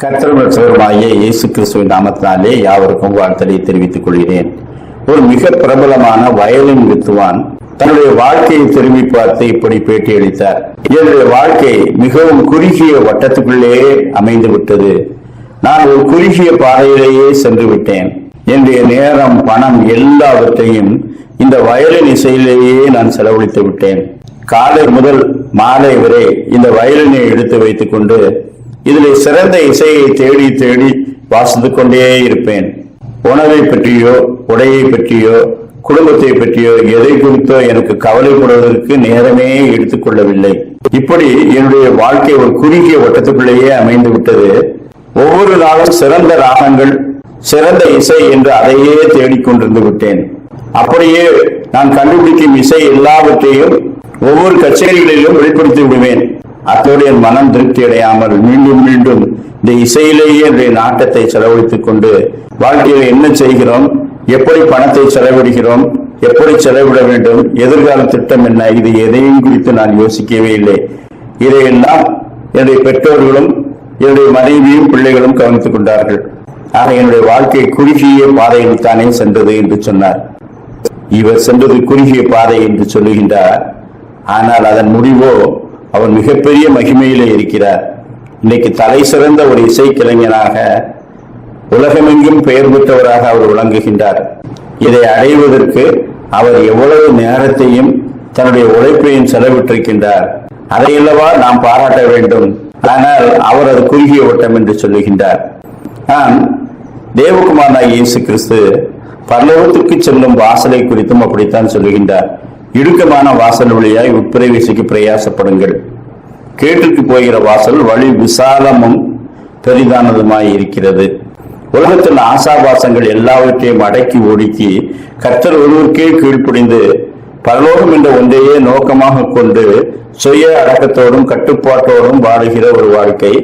கர்த்தருமாகிய இயேசு கிறிஸ்துவின் நாமத்தினாலே யாவருக்கும் வாழ்த்தலை தெரிவித்துக் கொள்கிறேன். ஒரு மிக பிரபலமான வயலின் வித்துவான் தன்னுடைய வாழ்க்கையை திரும்பி பார்த்து இப்படி பேட்டியளித்தார் என்னுடைய வாழ்க்கை மிகவும் குறுகிய வட்டத்துக்குள்ளேயே அமைந்து விட்டது. நான் ஒரு குறுகிய பாதையிலேயே சென்று விட்டேன். என்னுடைய நேரம் பணம் எல்லாவற்றையும் இந்த வயலின் இசையிலேயே நான் செலவழித்து விட்டேன். காலை முதல் மாலை வரை இந்த வயலினை எடுத்து வைத்துக் கொண்டு இதில் சிறந்த இசையை தேடி தேடி வாசித்து கொண்டே இருப்பேன். உணவை பற்றியோ உடையை பற்றியோ குடும்பத்தை பற்றியோ எதை குறித்தோ எனக்கு கவலைப்படுவதற்கு நேரமே எடுத்துக்கொள்ளவில்லை இப்படி என்னுடைய வாழ்க்கை ஒரு குறுகிய வட்டத்துக்குள்ளேயே அமைந்து விட்டது. ஒவ்வொரு நாளும் சிறந்த ராகங்கள் சிறந்த இசை என்று அதையே தேடிக்கொண்டிருந்து விட்டேன். அப்படியே நான் கண்டுபிடிக்கும் இசை எல்லாவற்றையும் ஒவ்வொரு கச்சேரிகளிலும் வெளிப்படுத்தி விடுவேன். அத்தோடைய மனம் திருப்தி அடையாமல் மீண்டும் மீண்டும் இந்த இசையிலேயே என்னுடைய நாட்டத்தை செலவழித்துக் கொண்டு வாழ்க்கையில் என்ன செய்கிறோம்? எப்படி பணத்தை செலவிடுகிறோம்? எப்படி செலவிட வேண்டும்? எதிர்கால திட்டம் என்ன? இது எதையும் குறித்து நான் யோசிக்கவே இல்லை. இதையெல்லாம் என்னுடைய பெற்றோர்களும் என்னுடைய மனைவியும் பிள்ளைகளும் கவனித்துக் கொண்டார்கள். ஆக என்னுடைய வாழ்க்கை குறுகிய பாதையில் தானே சென்றது என்று சொன்னார். இவர் சென்றது குறுகிய பாதை என்று சொல்லுகின்றார். ஆனால் அதன் முடிவோ அவர் மிகப்பெரிய மகிமையிலே இருக்கிறார். இன்னைக்கு தலை சிறந்த ஒரு இசைக்கலைஞனாக உலகமெங்கும் பெயர் பெற்றவராக அவர் விளங்குகின்றார். இதை அடைவதற்கு அவர் எவ்வளவு நேரத்தையும் தன்னுடைய உழைப்பையும் செலவிட்டிருக்கின்றார். அதையல்லவா நாம் பாராட்ட வேண்டும். ஆனால் அவர் அது குறுகிய ஓட்டம் என்று சொல்லுகின்றார். நான் தேவகுமாரனாக இயேசு கிறிஸ்து பரலோகத்துக்கு செல்லும் வாசலை குறித்தும் அப்படித்தான் சொல்லுகின்றார். இடுக்கமான வாசல் வழியாய் உட்பிரவேசிக்க பிரயாசப்படுங்கள். கேட்டுக்கு போகிற வாசல் வழி விசாலமும் பெரிதானதுமாய் இருக்கிறது. உலகத்தில் ஆசாபாசங்கள் எல்லாவற்றையும் அடக்கி ஒடுக்கி கர்த்தர் ஒருவருக்கே கீழ்ப்படிந்து பரலோகம் என்ற ஒன்றையே நோக்கமாக கொண்டு சுய அடக்கத்தோடும் கட்டுப்பாட்டோடும் வாழுகிற ஒரு வாழ்க்கை.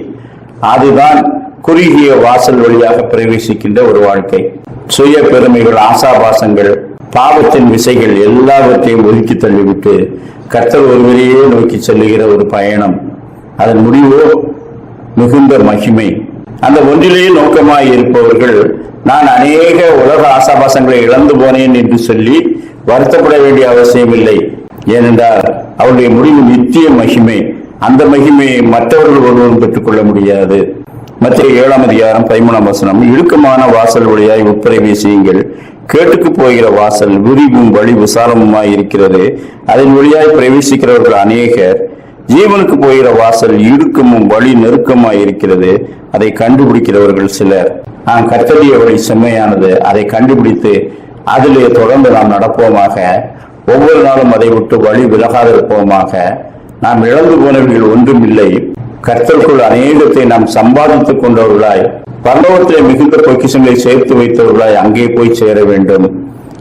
அதுதான் குறுகிய வாசல் வழியாக பிரவேசிக்கின்ற ஒரு வாழ்க்கை. சுய பெருமைகள் ஆசாபாசங்கள் பாவத்தின் விசைகள் எல்லாவற்றையும் ஒதுக்கி தள்ளிவிட்டு கர்த்தர் ஒருவரையே நோக்கி செல்லுகிற ஒரு பயணம். அதன் முடிவோ மிகுந்த மகிமை. அந்த ஒன்றிலேயே நோக்கமாய் இருப்பவர்கள் நான் அநேக உலக ஆசாபாசங்களை இழந்து போனேன் என்று சொல்லி வருத்தப்பட வேண்டிய அவசியம் இல்லை. ஏனென்றால் அவருடைய முடிவு நித்திய மகிமை. அந்த மகிமையை மற்றவர்கள் ஒருவரும் பெற்றுக்கொள்ள முடியாது. மத்திய ஏழாம் அதிகாரம் பதிமூணாம் வசனம் இழுக்கமான வாசல் வழியாய் உட்பிரவேசியுங்கள் கேட்டுக்கு போகிற வாசல் விரிவும் வழி விசாலமுமாய் இருக்கிறது. அதன் வழியாய் பிரவேசிக்கிறவர்கள் அநேகர். ஜீவனுக்கு போகிற வாசல் இடுக்கமும் வழி நெருக்கமாய் இருக்கிறது. அதை கண்டுபிடிக்கிறவர்கள் சிலர். நாம் கத்தறிய வழி செம்மையானது. அதை கண்டுபிடித்து அதிலே தொடர்ந்து நாம் நடப்போமாக. ஒவ்வொரு நாளும் அதை விட்டு வழி விலகாதிருப்போமாக நாம் இழந்து போனவர்கள் ஒன்றும் இல்லை. கர்த்தருக்குள் அநேகத்தை நாம் சம்பாதித்துக் கொண்டவர்களாய் பரலோகத்திலே மிகுந்த பொக்கிஷங்களை சேர்த்து வைத்தவர்களாய் அங்கே போய் சேர வேண்டும்.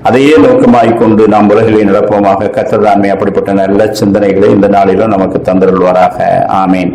அதையே நோக்கமாய் கொண்டு நாம் உலகிலே நடப்போமாக கத்ததாண்மை அப்படிப்பட்ட நல்ல சிந்தனைகளை இந்த நாளிலும் நமக்கு தந்தருள்வாராக. ஆமேன்.